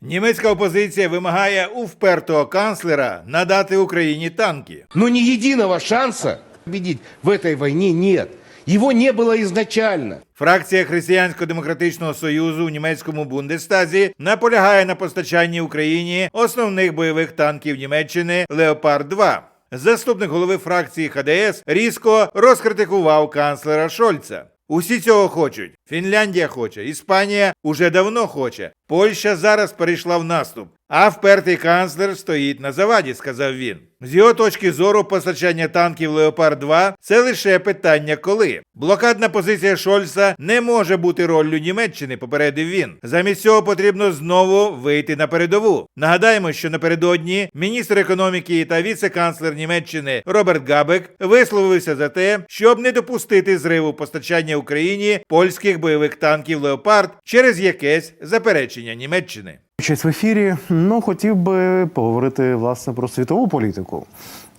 Німецька опозиція вимагає у впертого канцлера надати Україні танки. Но ни единого шанса победить в этой войне нет. Его не было изначально. Фракція Християнсько-демократичного союзу у німецькому Бундестазі наполягає на постачанні Україні основних бойових танків Німеччини Леопард 2 Заступник голови фракції ХДС різко розкритикував канцлера Шольца. Усі цього хочуть. Фінляндія хоче, Іспанія уже давно хоче. Польща зараз перейшла в наступ. А впертий канцлер стоїть на заваді, сказав він. З його точки зору, постачання танків Леопард 2 це лише питання коли. Блокадна позиція Шольца не може бути роллю Німеччини, попередив він. Замість цього потрібно знову вийти на передову. Нагадаємо, що напередодні міністр економіки та віце-канцлер Німеччини Роберт Габек висловився за те, щоб не допустити зриву постачання Україні польських бойових танків Леопард через якесь заперечення Німеччини. Честь в ефірі. Ну хотів би поговорити власне про світову політику,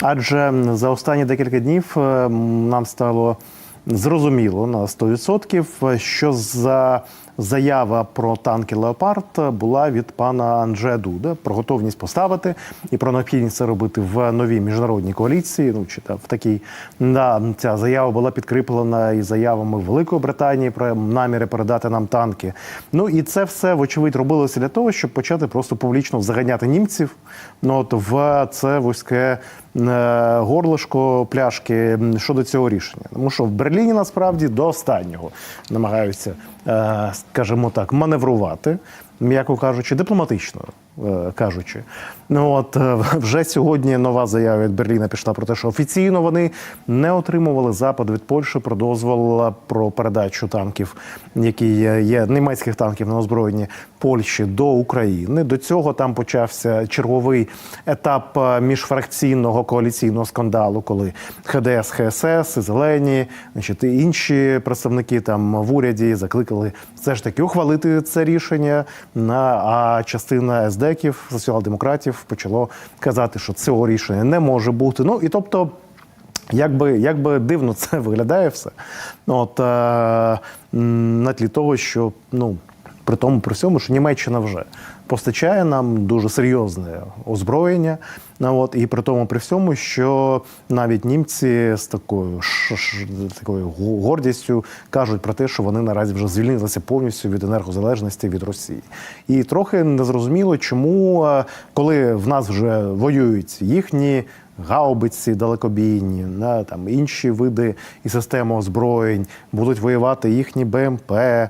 адже за останні декілька днів е, нам стало зрозуміло на 100%, що за заява про танки Леопард була від пана Анджея Дуда про готовність поставити і про необхідність це робити в новій міжнародній коаліції. Ну чи та в такій да, ця заява була підкріплена і заявами Великої Британії про наміри передати нам танки. Ну і це все вочевидь робилося для того, щоб почати просто публічно заганяти німців. Ну от в це вузьке е, горлишко пляшки щодо цього рішення. Тому що в Берліні насправді до останнього намагаються, е, скажімо так, маневрувати, м'яко кажучи, дипломатично. е, Кажучи, ну от е, вже сьогодні нова заява від Берліна пішла про те, що офіційно вони не отримували запит від Польщі про дозвол про передачу танків, які є, німецьких танків на озброєнні Польщі до України. До цього там почався черговий етап е, міжфракційного коаліційного скандалу, коли ХДС, ХСС, Зелені, значить, інші представники там в уряді закликали все ж таки ухвалити це рішення. А частина СДЕКів, соціал-демократів, почало казати, що цього рішення не може бути. Ну і тобто. Якби, якби дивно це виглядає все. От, е, на тлі того, що ну, при тому, при всьому, що Німеччина вже постачає нам дуже серйозне озброєння. Ну, от, і при тому, при всьому, що навіть німці з такою, ш, ш, такою гордістю кажуть про те, що вони наразі вже звільнилися повністю від енергозалежності від Росії. І трохи незрозуміло, чому, е, коли в нас вже воюють їхні гаубиці далекобійні, да, там інші види і системи озброєнь будуть воювати їхні БМП. Е,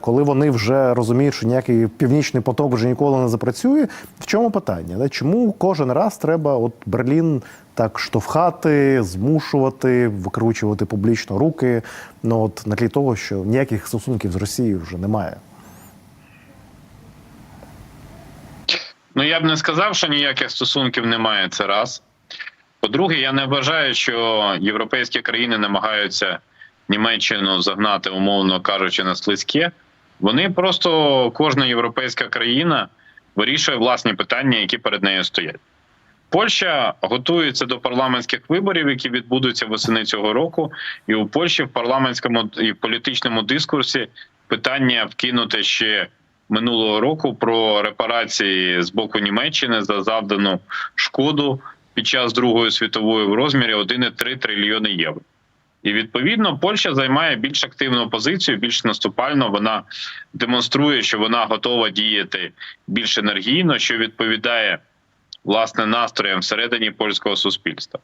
Коли вони вже розуміють, що ніякий північний поток вже ніколи не запрацює. В чому питання? Чому кожен раз треба от Берлін так штовхати, змушувати, викручувати публічно руки? Ну от на тлі того, що ніяких стосунків з Росією вже немає. Ну я б не сказав, що ніяких стосунків немає. Це раз. По-друге, я не вважаю, що європейські країни намагаються Німеччину загнати, умовно кажучи, на слизьке. Вони просто кожна європейська країна вирішує власні питання, які перед нею стоять. Польща готується до парламентських виборів, які відбудуться восени цього року, і у Польщі в парламентському і політичному дискурсі питання вкинуте ще минулого року про репарації з боку Німеччини за завдану шкоду під час Другої світової в розмірі 1,3 трильйони євро. І відповідно Польща займає більш активну позицію, більш наступально. Вона демонструє, що вона готова діяти більш енергійно, що відповідає власне настроям всередині польського суспільства.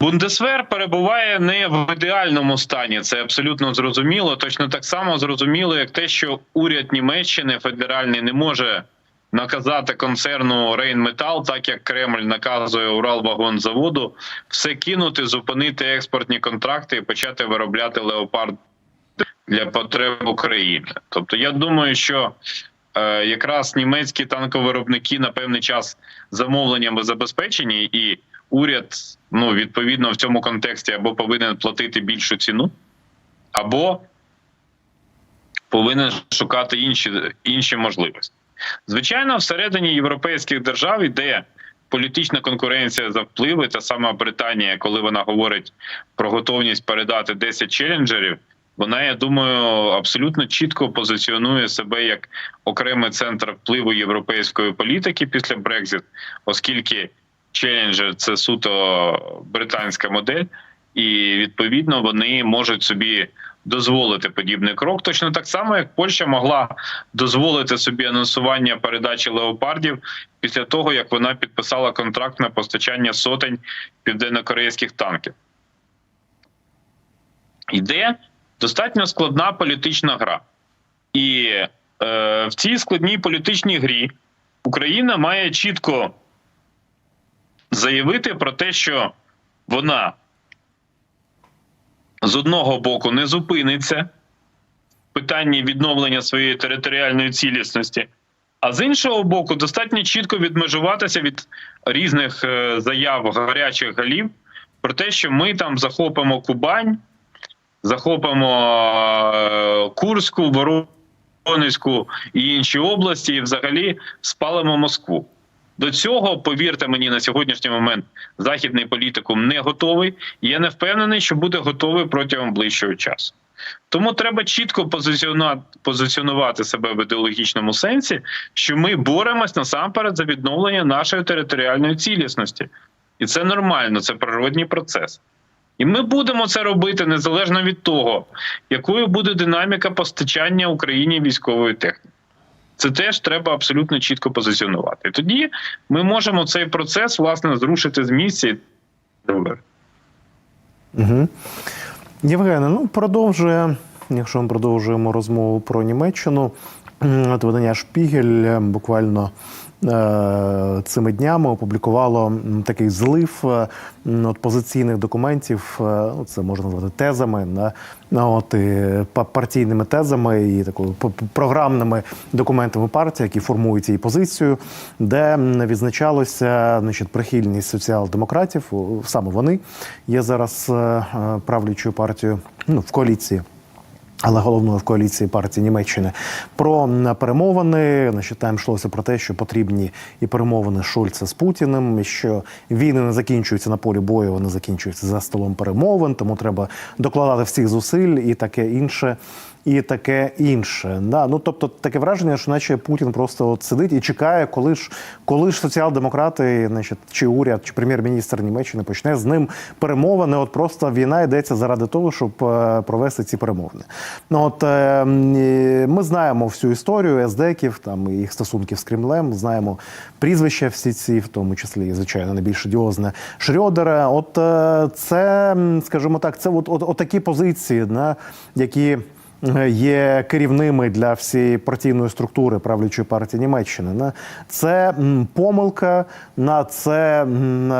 Бундесвер перебуває не в ідеальному стані. Це абсолютно зрозуміло. Точно так само зрозуміло, як те, що уряд Німеччини федеральний не може наказати концерну Рейнметал, так як Кремль наказує Уралвагонзаводу, все кинути, зупинити експортні контракти і почати виробляти леопард для потреб України. Тобто, я думаю, що е, якраз німецькі танковиробники на певний час замовленнями забезпечені, і уряд ну відповідно в цьому контексті або повинен платити більшу ціну, або повинен шукати інші, інші можливості. Звичайно, всередині європейських держав іде політична конкуренція за впливи. Та сама Британія, коли вона говорить про готовність передати 10 челенджерів, вона, я думаю, абсолютно чітко позиціонує себе як окремий центр впливу європейської політики після Брекзит, оскільки Челленджер це суто британська модель, і відповідно вони можуть собі дозволити подібний крок. Точно так само, як Польща могла дозволити собі анонсування передачі леопардів після того, як вона підписала контракт на постачання сотень південнокорейських танків. Йде достатньо складна політична гра. І е, в цій складній політичній грі Україна має чітко заявити про те, що вона з одного боку не зупиниться в питанні відновлення своєї територіальної цілісності, а з іншого боку, достатньо чітко відмежуватися від різних е, заяв гарячих голів про те, що ми там захопимо Кубань, захопимо е, Курську, Воронезьку і інші області, і взагалі спалимо Москву. До цього, повірте мені, на сьогоднішній момент західний політикум не готовий. І я не впевнений, що буде готовий протягом ближчого часу. Тому треба чітко позиціонувати, себе в ідеологічному сенсі, що ми боремось насамперед за відновлення нашої територіальної цілісності, і це нормально, це природній процес. І ми будемо це робити незалежно від того, якою буде динаміка постачання Україні військової техніки. Це теж треба абсолютно чітко позиціонувати. Тоді ми можемо цей процес власне зрушити з місця. Угу. Євгене, ну продовжує, якщо ми продовжуємо розмову про Німеччину, от видання Шпігель буквально цими днями опублікувало такий злив е, от, позиційних документів. е, ну, Це можна назвати тезами, ну, от, і партійними тезами і такою програмними документами партії, які формують її позицію, де відзначалося значить, прихильність соціал-демократів. Саме вони є зараз е, е, правлячою партією ну, в коаліції. Але головною в коаліції партії Німеччини про перемовини. Значить, там йшлося про те, що потрібні і перемовини Шольца з Путіним, що війни не закінчуються на полі бою, вони закінчуються за столом перемовин, тому треба докладати всіх зусиль і таке інше. І таке інше. Да? Ну, тобто таке враження, що наче Путін просто от сидить і чекає, коли ж, коли ж соціал-демократи, значить, чи уряд, чи прем'єр-міністр Німеччини почне з ним перемовини. От просто війна йдеться заради того, щоб е, провести ці перемовини. Ну от е, ми знаємо всю історію ездеків, там їх стосунків з Кремлем, знаємо прізвища всі ці, в тому числі, звичайно, найбільш одіозне Шрьодера. От е, це, скажімо так, це от, от, от такі позиції, на які є керівними для всієї партійної структури правлячої партії Німеччини. Це помилка, на це,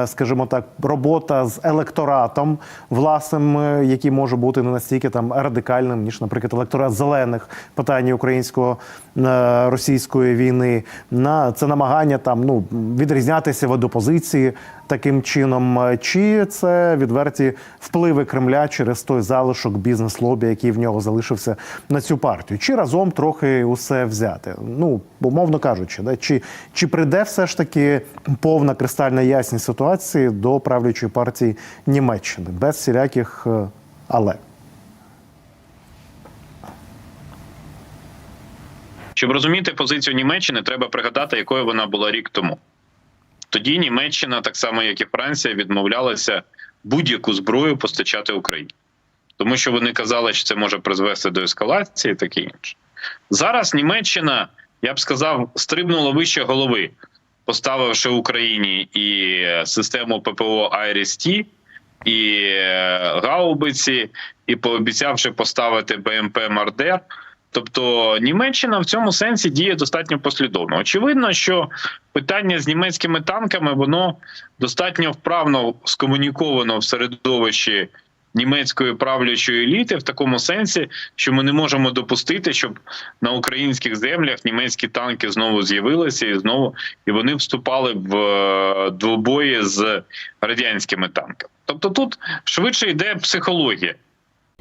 скажімо так, робота з електоратом власним, е, який може бути не настільки там радикальним, ніж, наприклад, електорат зелених питання українсько-російської війни. На це намагання там ну відрізнятися від опозиції таким чином, е, чи це відверті впливи Кремля через той залишок бізнес-лобі, який в нього залишився на цю партію, чи разом трохи усе взяти. Ну умовно кажучи, да чи, чи прийде все ж таки повна кристальна ясність ситуації до правлячої партії Німеччини без всіляких е, але. Щоб розуміти позицію Німеччини, треба пригадати, якою вона була рік тому. Тоді Німеччина, так само як і Франція, відмовлялася будь-яку зброю постачати Україні, тому що вони казали, що це може призвести до ескалації, таке інше. Зараз Німеччина, я б сказав, стрибнула вище голови, поставивши Україні і систему ППО «Айріс-Т», і е, гаубиці, і пообіцявши поставити БМП Мардер. Тобто Німеччина в цьому сенсі діє достатньо послідовно. Очевидно, що питання з німецькими танками воно достатньо вправно скомуніковано в середовищі німецької правлячої еліти в такому сенсі, що ми не можемо допустити, щоб на українських землях німецькі танки знову з'явилися і знову і вони вступали в е, двобої з радянськими танками. Тобто, тут швидше йде психологія.